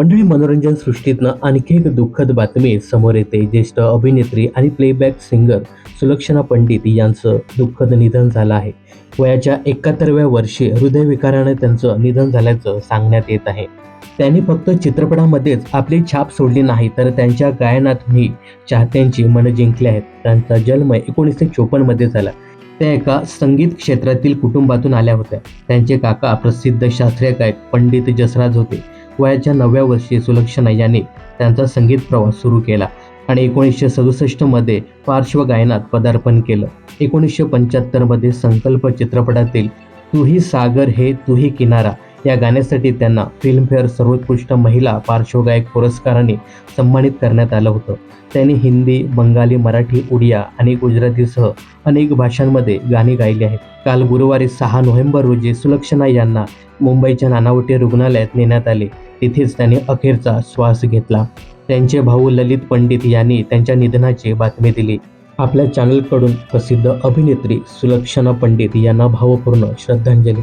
मंडळी मनोरंजन सृष्टीतनं आणखी एक दुःखद बातमी समोर येते. ज्येष्ठ अभिनेत्री आणि प्लेबॅक सिंगर सुलक्षणा पंडित यांचं दुःखद निधन झालं आहे. वयाच्या एकाहत्तरव्या वर्षी हृदयविकाराने त्यांचं निधन झाल्याचं सांगण्यात येत आहे. त्यांनी फक्त चित्रपटामध्येच आपली छाप सोडली नाही तर त्यांच्या गायनातही चाहत्यांची मनं जिंकली आहेत. त्यांचा जन्म एकोणीसशे चोपन्नमध्ये झाला. त्या एका संगीत क्षेत्रातील कुटुंबातून आल्या होत्या. त्यांचे काका प्रसिद्ध शास्त्रीय गायक पंडित जसराज होते. वयाच्या नवव्या वर्षी सुलक्षणा यांनी त्यांचा संगीत प्रवास सुरू केला आणि एकोणीसशे सदुसष्टमध्ये पार्श्वगायनात पदार्पण केलं. एकोणीसशे पंच्याहत्तरमध्ये संकल्प चित्रपटातील तूही सागर हे तूही किनारा या गाण्यासाठी त्यांना फिल्मफेअर सर्वोत्कृष्ट महिला पार्श्वगायक पुरस्काराने सन्मानित करण्यात आलं होतं. त्यांनी हिंदी बंगाली मराठी उडिया आणि गुजरातीसह अनेक भाषांमध्ये गाणी गायली आहेत. काल गुरुवारी सहा नोव्हेंबर रोजी सुलक्षणा यांना मुंबईच्या नानावटी रुग्णालयात नेण्यात आले. तिथेच त्यांनी अखेरचा श्वास घेतला. त्यांचे भाऊ ललित पंडित यांनी त्यांच्या निधनाची बातमी दिली. आपल्या चॅनलकडून प्रसिद्ध अभिनेत्री सुलक्षणा पंडित यांना भावपूर्ण श्रद्धांजली.